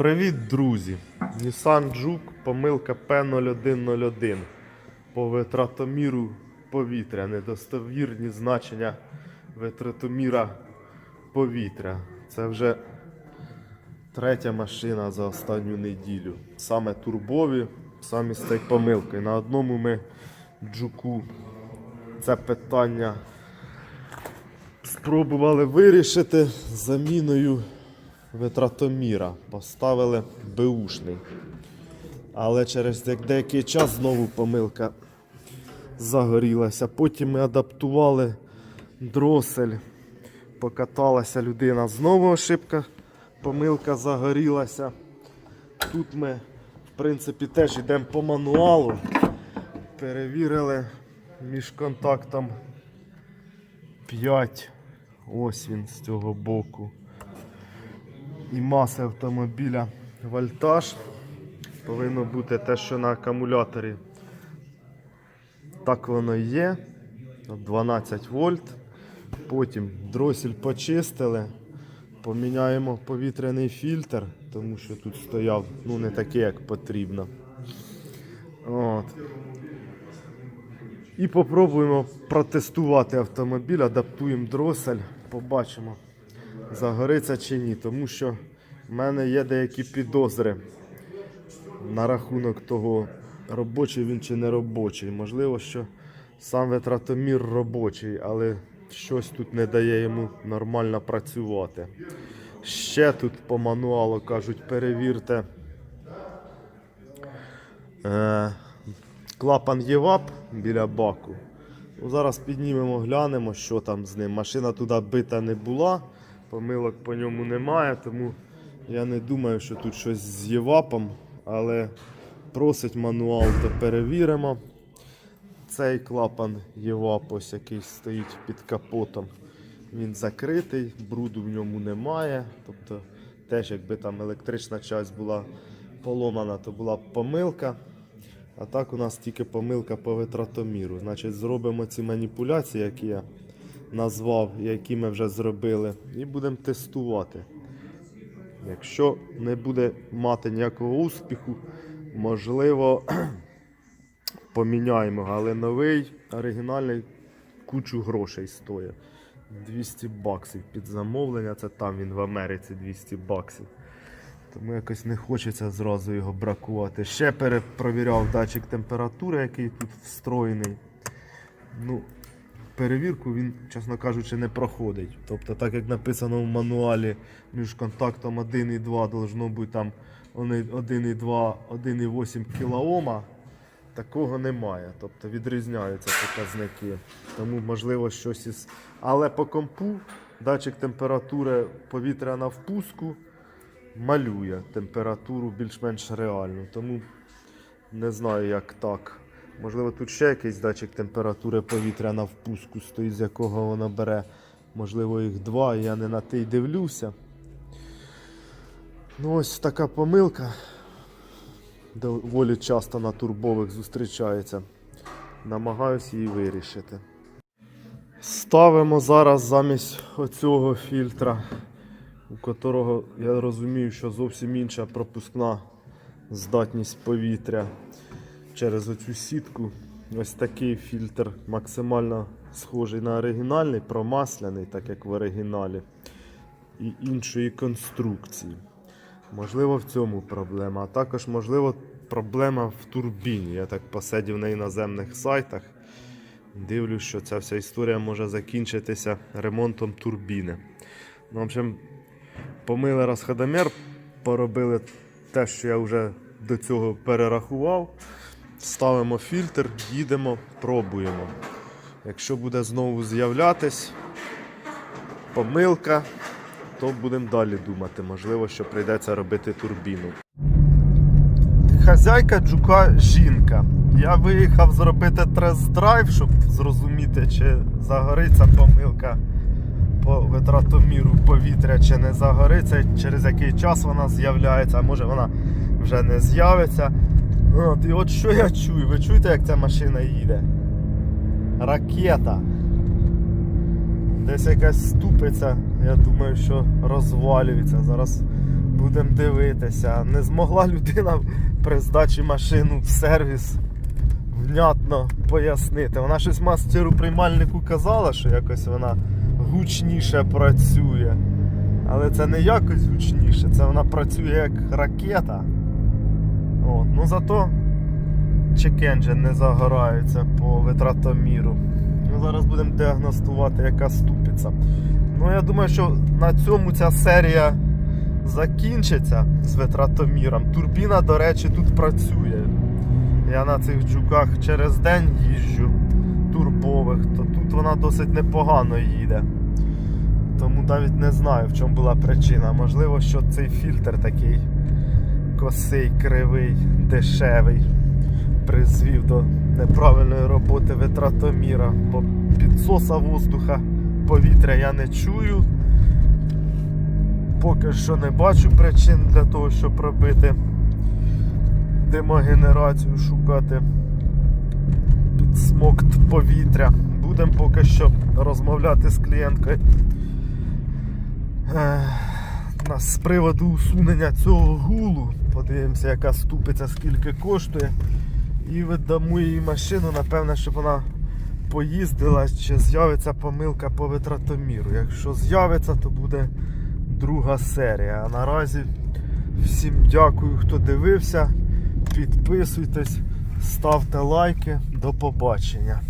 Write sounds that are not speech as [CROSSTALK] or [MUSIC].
Привіт, друзі! Nissan Juke, помилка P0101 по витратоміру повітря. Недостовірні значення витратоміра повітря. Це вже третя машина за останню неділю. Саме турбові, самі з цією помилкою. На одному ми джуку це питання спробували вирішити заміною витратоміра. Поставили беушний. Але через деякий час знову помилка загорілася. Потім ми адаптували дросель. Покаталася людина, знову ошибка, помилка загорілася. Тут ми, в принципі, теж йдемо по мануалу. Перевірили між контактом 5. Ось він з цього боку. І маси автомобіля вольтаж. Повинно бути те, що на акумуляторі. Так воно і є. 12 вольт. Потім дросель почистили. Поміняємо повітряний фільтр, тому що тут стояв ну, не такий, як потрібно. От. І попробуємо протестувати автомобіль, адаптуємо дросель, побачимо, загориться чи ні. Тому що в мене є деякі підозри на рахунок того, робочий він чи не робочий. Можливо, що сам витратомір робочий, але щось тут не дає йому нормально працювати. Ще тут по мануалу кажуть, перевірте. Е, клапан ЄВАП біля баку. Ну, зараз піднімемо, глянемо, що там з ним. Машина туди бита не була, помилок по ньому немає, тому я не думаю, що тут щось з ЄВАПом, але просить мануал, то перевіримо. Цей клапан ЄВАП, ось який стоїть під капотом. Він закритий, бруду в ньому немає. Тобто, теж якби там електрична часть була поломана, то була б помилка. А так у нас тільки помилка по витратоміру. Значить, зробимо ці маніпуляції, які я назвав, які ми вже зробили, і будемо тестувати. Якщо не буде мати ніякого успіху, можливо, [CLEARS THROAT] поміняємо, але новий оригінальний кучу грошей стоїть. 200 баксів під замовлення, це там він в Америці 200 баксів. Тому якось не хочеться зразу його бракувати. Ще перепровіряв датчик температури, який тут встроєний. Ну, перевірку він, чесно кажучи, не проходить. Тобто, так як написано в мануалі, між контактом 1 і 2 должно бути там 1,2, 1,8 кОм. Такого немає. Тобто відрізняються показники. Тому можливо щось із. Але по компу датчик температури повітря на впуску малює температуру більш-менш реальну. Тому не знаю, як так. Можливо, тут ще якийсь датчик температури повітря на впуску стоїть, з якого воно бере. Можливо, їх два, я не на те й дивлюся. Ну, ось така помилка. Доволі часто на турбових зустрічається. Намагаюсь її вирішити. Ставимо зараз замість оцього фільтра, у котрого я розумію, що зовсім інша пропускна здатність повітря через оцю сітку. Ось такий фільтр максимально схожий на оригінальний, промасляний, так як в оригіналі, і іншої конструкції. Можливо, в цьому проблема. А також, можливо, проблема в турбіні. Я так посидів на іноземних сайтах. Дивлюсь, що ця вся історія може закінчитися ремонтом турбіни. Ну, в общем, помили розходомір, поробили те, що я вже до цього перерахував. Ставимо фільтр, їдемо, пробуємо. Якщо буде знову з'являтись помилка, то будемо далі думати. Можливо, що прийдеться робити турбіну. Хазяйка джука жінка. Я виїхав зробити тест-драйв, щоб зрозуміти, чи загориться помилка по витратоміру повітря, чи не загориться, через який час вона з'являється, а може вона вже не з'явиться. От, і от що я чую? Ви чуєте, як ця машина їде? Ракета. Десь якась ступиця, я думаю, що розвалюється. Зараз Будемо дивитися. Не змогла людина при здачі машину в сервіс внятно пояснити. Вона щось мастеру приймальнику казала, що якось вона гучніше працює. Але це не якось гучніше, це вона працює як ракета. От. Ну зато чекенджин не загораються по витратоміру. Ми зараз будемо діагностувати, яка ступиця. Ну, я думаю, що на цьому ця серія закінчиться з витратоміром. Турбіна, до речі, тут працює. Я на цих джуках через день їжджу турбових, то тут вона досить непогано їде. Тому навіть не знаю, в чому була причина. Можливо, що цей фільтр такий косий, кривий, дешевий призвів до неправильної роботи витратоміра, бо підсоса воздуха повітря я не чую. Поки що не бачу причин для того, щоб робити димогенерацію, шукати підсмокт повітря. Будемо поки що розмовляти з клієнткою. Ех, на- З приводу усунення цього гулу. Подивимося, яка ступиця, скільки коштує. І видамо їй машину, напевне, щоб вона поїздила, чи з'явиться помилка по витратоміру. Якщо з'явиться, то буде друга серія. А наразі всім дякую, хто дивився. Підписуйтесь, ставте лайки. До побачення.